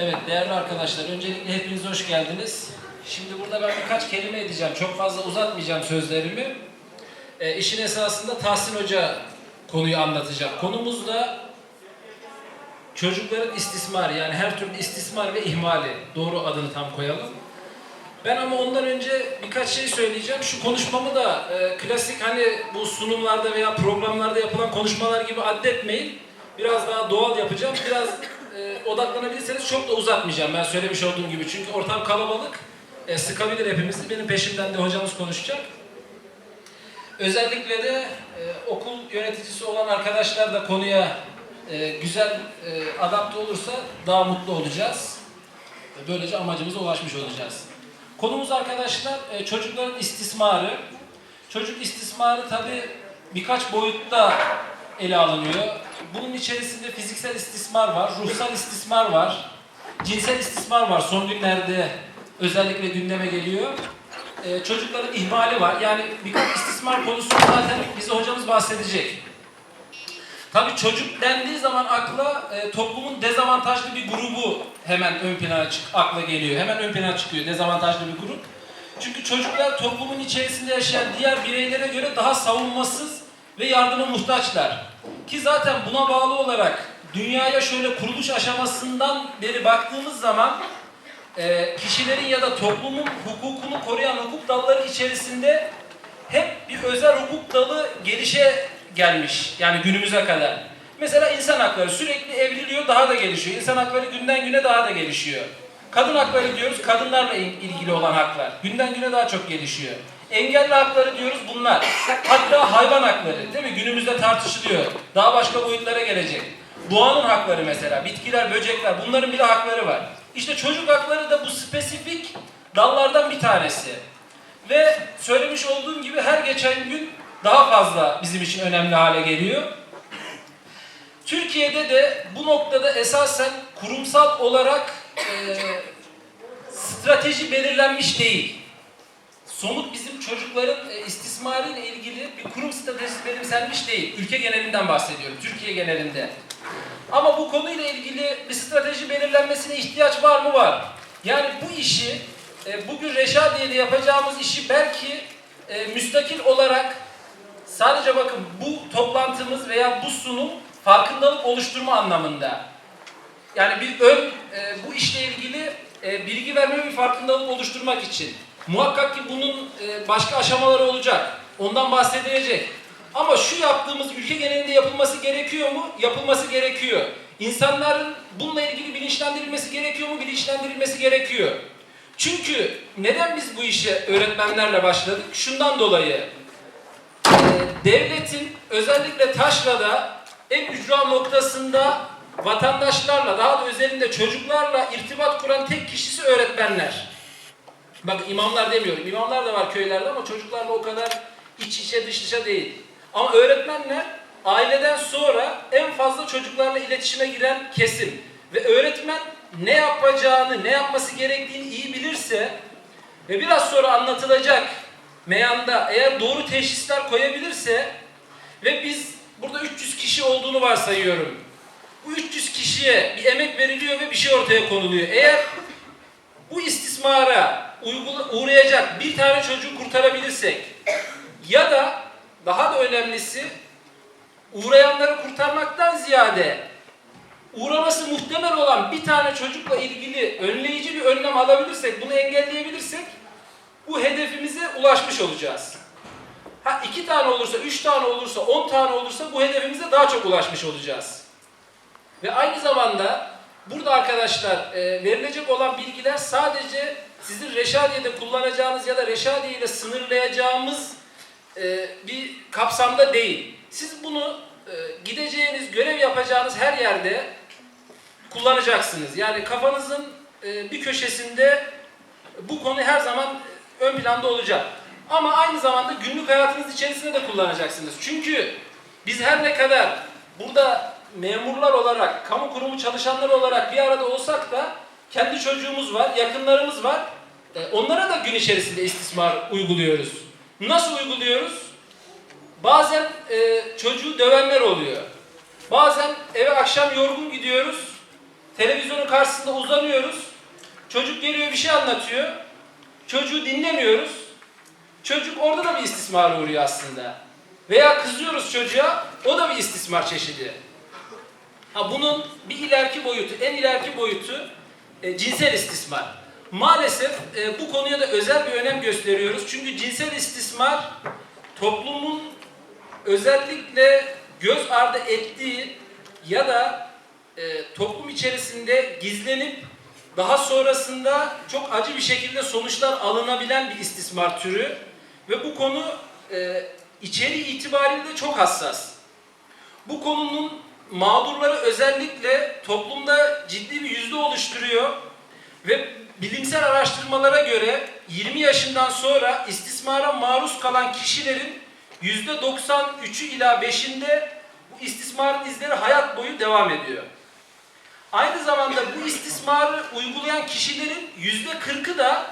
Evet değerli arkadaşlar öncelikle hepiniz hoş geldiniz. Şimdi burada ben birkaç kelime edeceğim. Çok fazla uzatmayacağım sözlerimi. E, işin esasında Tahsin Hoca konuyu anlatacak. Konumuz da çocukların istismarı yani her türlü istismar ve ihmali. Doğru adını tam koyalım. Ben ama ondan önce birkaç şey söyleyeceğim. Şu konuşmamı da e, klasik hani bu sunumlarda veya programlarda yapılan konuşmalar gibi addetmeyin. Biraz daha doğal yapacağım. Biraz e, odaklanabilirseniz çok da uzatmayacağım ben söylemiş olduğum gibi. Çünkü ortam kalabalık. E, sıkabilir hepimizi. Benim peşimden de hocamız konuşacak. Özellikle de e, okul yöneticisi olan arkadaşlar da konuya e, güzel e, adapte olursa daha mutlu olacağız. Böylece amacımıza ulaşmış olacağız. Konumuz arkadaşlar e, çocukların istismarı. Çocuk istismarı tabi birkaç boyutta ele alınıyor. Bunun içerisinde fiziksel istismar var, ruhsal istismar var, cinsel istismar var. Son günlerde özellikle gündeme geliyor. E, çocukların ihmali var. Yani birkaç istismar konusunu zaten bize hocamız bahsedecek. Tabii çocuk dendiği zaman akla e, toplumun dezavantajlı bir grubu hemen ön plana çık akla geliyor. Hemen ön plana çıkıyor dezavantajlı bir grup. Çünkü çocuklar toplumun içerisinde yaşayan diğer bireylere göre daha savunmasız ve yardıma muhtaçlar. Ki zaten buna bağlı olarak dünyaya şöyle kuruluş aşamasından beri baktığımız zaman e, kişilerin ya da toplumun hukukunu koruyan hukuk dalları içerisinde hep bir özel hukuk dalı gelişe gelmiş. Yani günümüze kadar. Mesela insan hakları sürekli evriliyor, daha da gelişiyor. İnsan hakları günden güne daha da gelişiyor. Kadın hakları diyoruz, kadınlarla il- ilgili olan haklar. Günden güne daha çok gelişiyor. Engelli hakları diyoruz bunlar. Hatta hayvan hakları değil mi? Günümüzde tartışılıyor. Daha başka boyutlara gelecek. Doğanın hakları mesela, bitkiler, böcekler bunların bile hakları var. İşte çocuk hakları da bu spesifik dallardan bir tanesi. Ve söylemiş olduğum gibi her geçen gün daha fazla bizim için önemli hale geliyor. Türkiye'de de bu noktada esasen kurumsal olarak e, strateji belirlenmiş değil. Somut bizim çocukların e, istismarı ile ilgili bir kurum stratejisi benimsenmiş değil. Ülke genelinden bahsediyorum, Türkiye genelinde. Ama bu konuyla ilgili bir strateji belirlenmesine ihtiyaç var mı? Var. Yani bu işi, e, bugün Reşadiye'de yapacağımız işi belki e, müstakil olarak sadece bakın bu toplantımız veya bu sunum farkındalık oluşturma anlamında. Yani bir ön e, bu işle ilgili bilgi verme ve farkındalık oluşturmak için. Muhakkak ki bunun e, başka aşamaları olacak. Ondan bahsedilecek. Ama şu yaptığımız ülke genelinde yapılması gerekiyor mu? Yapılması gerekiyor. İnsanların bununla ilgili bilinçlendirilmesi gerekiyor mu? Bilinçlendirilmesi gerekiyor. Çünkü neden biz bu işe öğretmenlerle başladık? Şundan dolayı. Ee, devletin özellikle taşrada en ücra noktasında vatandaşlarla daha da özelinde çocuklarla irtibat kuran tek kişisi öğretmenler. Bak imamlar demiyorum. İmamlar da var köylerde ama çocuklarla o kadar iç içe dış dışa değil. Ama öğretmenler aileden sonra en fazla çocuklarla iletişime giren kesim. Ve öğretmen ne yapacağını, ne yapması gerektiğini iyi bilirse ve biraz sonra anlatılacak meyanda eğer doğru teşhisler koyabilirse ve biz burada 300 kişi olduğunu varsayıyorum. Bu 300 kişiye bir emek veriliyor ve bir şey ortaya konuluyor. Eğer bu istismara uğrayacak bir tane çocuğu kurtarabilirsek ya da daha da önemlisi uğrayanları kurtarmaktan ziyade uğraması muhtemel olan bir tane çocukla ilgili önleyici bir önlem alabilirsek, bunu engelleyebilirsek bu hedefimize ulaşmış olacağız. Ha iki tane olursa, üç tane olursa, on tane olursa bu hedefimize daha çok ulaşmış olacağız. Ve aynı zamanda burada arkadaşlar e, verilecek olan bilgiler sadece sizin Reşadiye'de kullanacağınız ya da Reşadiye ile sınırlayacağımız e, bir kapsamda değil. Siz bunu e, gideceğiniz, görev yapacağınız her yerde kullanacaksınız. Yani kafanızın e, bir köşesinde bu konu her zaman ön planda olacak. Ama aynı zamanda günlük hayatınız içerisinde de kullanacaksınız. Çünkü biz her ne kadar burada memurlar olarak, kamu kurumu çalışanları olarak bir arada olsak da kendi çocuğumuz var, yakınlarımız var. E, onlara da gün içerisinde istismar uyguluyoruz. Nasıl uyguluyoruz? Bazen e, çocuğu dövenler oluyor. Bazen eve akşam yorgun gidiyoruz. televizyonun karşısında uzanıyoruz. Çocuk geliyor bir şey anlatıyor. Çocuğu dinlemiyoruz. Çocuk orada da bir istismara uğruyor aslında. Veya kızıyoruz çocuğa, o da bir istismar çeşidi. Ha bunun bir ileriki boyutu, en ileriki boyutu e, cinsel istismar. Maalesef e, bu konuya da özel bir önem gösteriyoruz. Çünkü cinsel istismar toplumun özellikle göz ardı ettiği ya da e, toplum içerisinde gizlenip daha sonrasında çok acı bir şekilde sonuçlar alınabilen bir istismar türü ve bu konu e, içeriği itibariyle çok hassas. Bu konunun mağdurları özellikle toplumda ciddi bir yüzde oluşturuyor ve bilimsel araştırmalara göre 20 yaşından sonra istismara maruz kalan kişilerin yüzde 93'ü ila 5'inde bu istismarın izleri hayat boyu devam ediyor. Aynı zamanda bu istismarı uygulayan kişilerin yüzde 40'ı da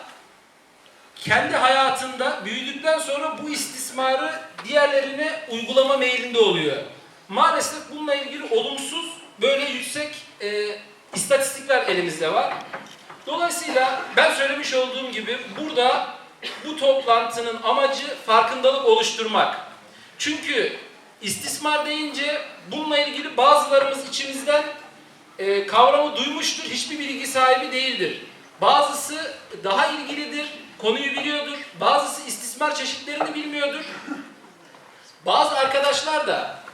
kendi hayatında büyüdükten sonra bu istismarı diğerlerine uygulama meylinde oluyor. Maalesef bununla ilgili olumsuz böyle yüksek e, istatistikler elimizde var. Dolayısıyla ben söylemiş olduğum gibi burada bu toplantının amacı farkındalık oluşturmak. Çünkü istismar deyince bununla ilgili bazılarımız içimizden e, kavramı duymuştur, hiçbir bilgi sahibi değildir. Bazısı daha ilgilidir, konuyu biliyordur. Bazısı istismar çeşitlerini bilmiyordur. Bazı arkadaşlar da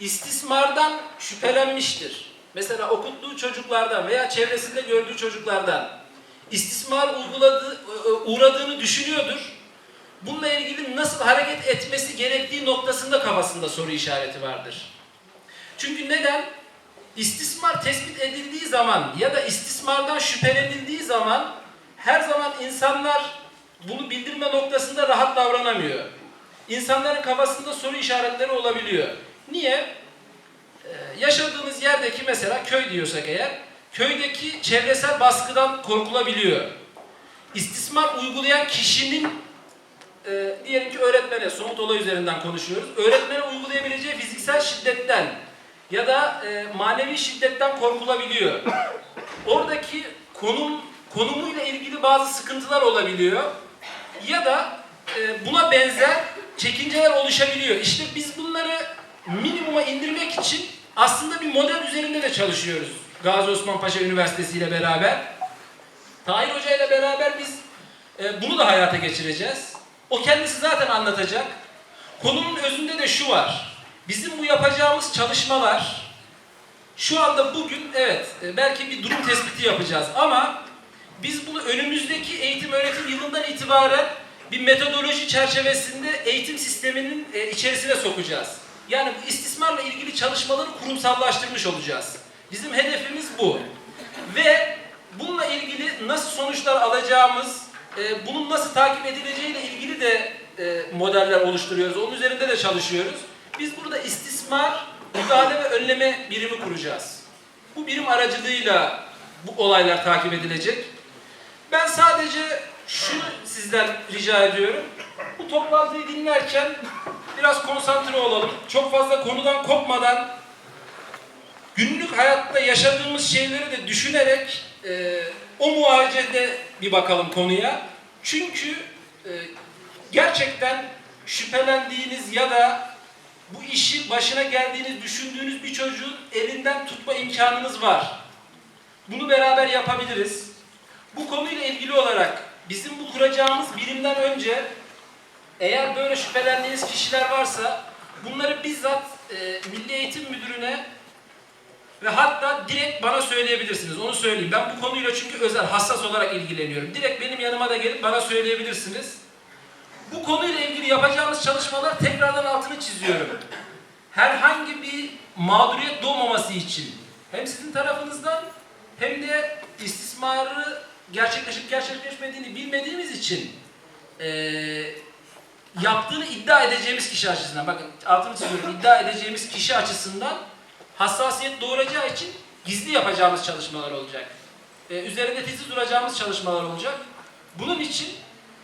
istismardan şüphelenmiştir. Mesela okuttuğu çocuklardan veya çevresinde gördüğü çocuklardan istismar uyguladığı, e, uğradığını düşünüyordur. Bununla ilgili nasıl hareket etmesi gerektiği noktasında kafasında soru işareti vardır. Çünkü neden? İstismar tespit edildiği zaman ya da istismardan şüphelenildiği zaman her zaman insanlar bunu bildirme noktasında rahat davranamıyor. İnsanların kafasında soru işaretleri olabiliyor. Niye? Ee, yaşadığımız yerdeki mesela köy diyorsak eğer, köydeki çevresel baskıdan korkulabiliyor. İstismar uygulayan kişinin e, diyelim ki öğretmene, somut olay üzerinden konuşuyoruz. Öğretmene uygulayabileceği fiziksel şiddetten ya da e, manevi şiddetten korkulabiliyor. Oradaki konum konumuyla ilgili bazı sıkıntılar olabiliyor. Ya da e, buna benzer çekinceler oluşabiliyor. İşte biz bunları minimuma indirmek için aslında bir model üzerinde de çalışıyoruz. Gazi Osman Paşa Üniversitesi ile beraber. Tahir Hoca ile beraber biz e, bunu da hayata geçireceğiz. O kendisi zaten anlatacak. Konunun özünde de şu var. Bizim bu yapacağımız çalışmalar şu anda bugün evet e, belki bir durum tespiti yapacağız ama biz bunu önümüzdeki eğitim öğretim yılından itibaren bir metodoloji çerçevesinde eğitim sisteminin e, içerisine sokacağız. Yani bu istismarla ilgili çalışmaları kurumsallaştırmış olacağız. Bizim hedefimiz bu. Ve bununla ilgili nasıl sonuçlar alacağımız, e, bunun nasıl takip edileceğiyle ilgili de e, modeller oluşturuyoruz. Onun üzerinde de çalışıyoruz. Biz burada istismar, müdahale ve önleme birimi kuracağız. Bu birim aracılığıyla bu olaylar takip edilecek. Ben sadece şunu sizden rica ediyorum. Bu toplantıyı dinlerken biraz konsantre olalım. Çok fazla konudan kopmadan günlük hayatta yaşadığımız şeyleri de düşünerek e, o muhalefete bir bakalım konuya. Çünkü e, gerçekten şüphelendiğiniz ya da bu işi başına geldiğini düşündüğünüz bir çocuğun elinden tutma imkanınız var. Bunu beraber yapabiliriz. Bu konuyla ilgili olarak bizim bu kuracağımız birimden önce eğer böyle şüphelendiğiniz kişiler varsa bunları bizzat e, Milli Eğitim Müdürü'ne ve hatta direkt bana söyleyebilirsiniz. Onu söyleyeyim. Ben bu konuyla çünkü özel, hassas olarak ilgileniyorum. Direkt benim yanıma da gelip bana söyleyebilirsiniz. Bu konuyla ilgili yapacağımız çalışmalar tekrardan altını çiziyorum. Herhangi bir mağduriyet doğmaması için hem sizin tarafınızdan hem de istismarı gerçekleşip gerçekleşmediğini bilmediğimiz için eee yaptığını iddia edeceğimiz kişi açısından, bakın altını çiziyorum, iddia edeceğimiz kişi açısından hassasiyet doğuracağı için gizli yapacağımız çalışmalar olacak. Ee, üzerinde titiz duracağımız çalışmalar olacak. Bunun için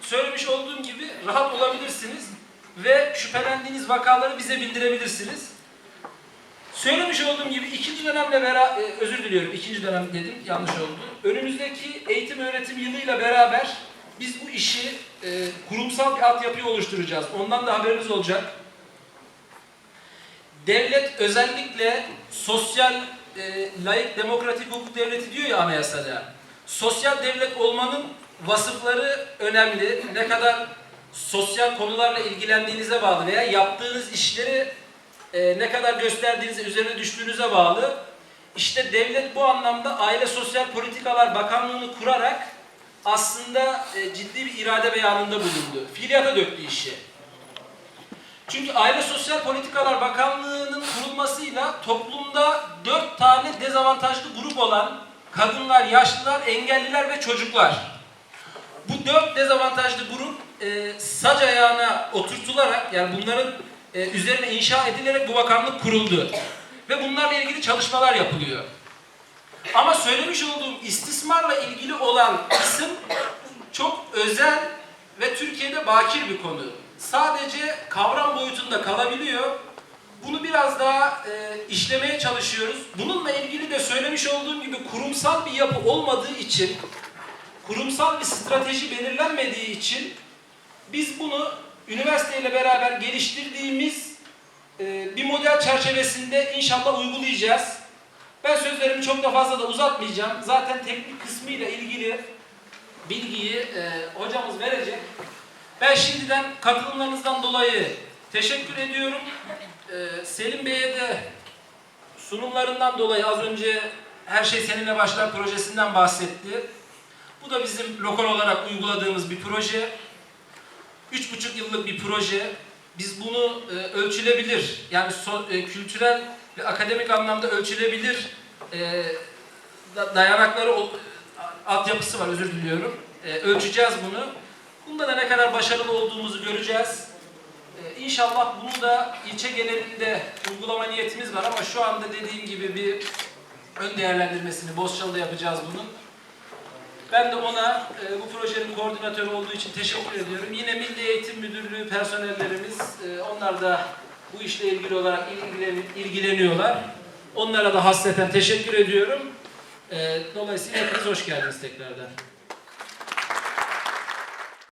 söylemiş olduğum gibi rahat olabilirsiniz ve şüphelendiğiniz vakaları bize bildirebilirsiniz. Söylemiş olduğum gibi ikinci dönemle beraber, özür diliyorum ikinci dönem dedim yanlış oldu. Önümüzdeki eğitim öğretim yılıyla beraber biz bu işi e, kurumsal bir altyapıyı oluşturacağız. Ondan da haberiniz olacak. Devlet özellikle sosyal, e, layık, demokratik hukuk devleti diyor ya anayasada. Sosyal devlet olmanın vasıfları önemli. Ne kadar sosyal konularla ilgilendiğinize bağlı veya yaptığınız işleri e, ne kadar gösterdiğinize, üzerine düştüğünüze bağlı. İşte devlet bu anlamda Aile Sosyal Politikalar Bakanlığı'nı kurarak aslında e, ciddi bir irade beyanında bulundu. Fiiliyata döktü işi. Çünkü Aile Sosyal Politikalar Bakanlığı'nın kurulmasıyla toplumda dört tane dezavantajlı grup olan kadınlar, yaşlılar, engelliler ve çocuklar. Bu dört dezavantajlı grup e, sac ayağına oturtularak yani bunların e, üzerine inşa edilerek bu bakanlık kuruldu. Ve bunlarla ilgili çalışmalar yapılıyor. Ama söylemiş olduğum istismarla ilgili olan kısım çok özel ve Türkiye'de bakir bir konu. Sadece kavram boyutunda kalabiliyor. Bunu biraz daha e, işlemeye çalışıyoruz. Bununla ilgili de söylemiş olduğum gibi kurumsal bir yapı olmadığı için, kurumsal bir strateji belirlenmediği için biz bunu üniversiteyle beraber geliştirdiğimiz e, bir model çerçevesinde inşallah uygulayacağız. Ben sözlerimi çok da fazla da uzatmayacağım. Zaten teknik kısmıyla ilgili bilgiyi e, hocamız verecek. Ben şimdiden katılımlarınızdan dolayı teşekkür ediyorum. E, Selim Bey'e de sunumlarından dolayı az önce Her Şey Seninle Başlar projesinden bahsetti. Bu da bizim lokal olarak uyguladığımız bir proje. Üç buçuk yıllık bir proje. Biz bunu e, ölçülebilir, yani so, e, kültürel ve akademik anlamda ölçülebilir e, da- dayanakları, altyapısı var, özür diliyorum. E, ölçeceğiz bunu. Bunda da ne kadar başarılı olduğumuzu göreceğiz. E, İnşallah bunu da ilçe genelinde uygulama niyetimiz var ama şu anda dediğim gibi bir ön değerlendirmesini Bozcalı'da yapacağız bunun. Ben de ona e, bu projenin koordinatörü olduğu için teşekkür ediyorum. Yine Milli Eğitim Müdürlüğü personellerimiz, e, onlar da bu işle ilgili olarak ilgilen- ilgileniyorlar. Onlara da hasreten teşekkür ediyorum. E, dolayısıyla hepiniz hoş geldiniz tekrardan.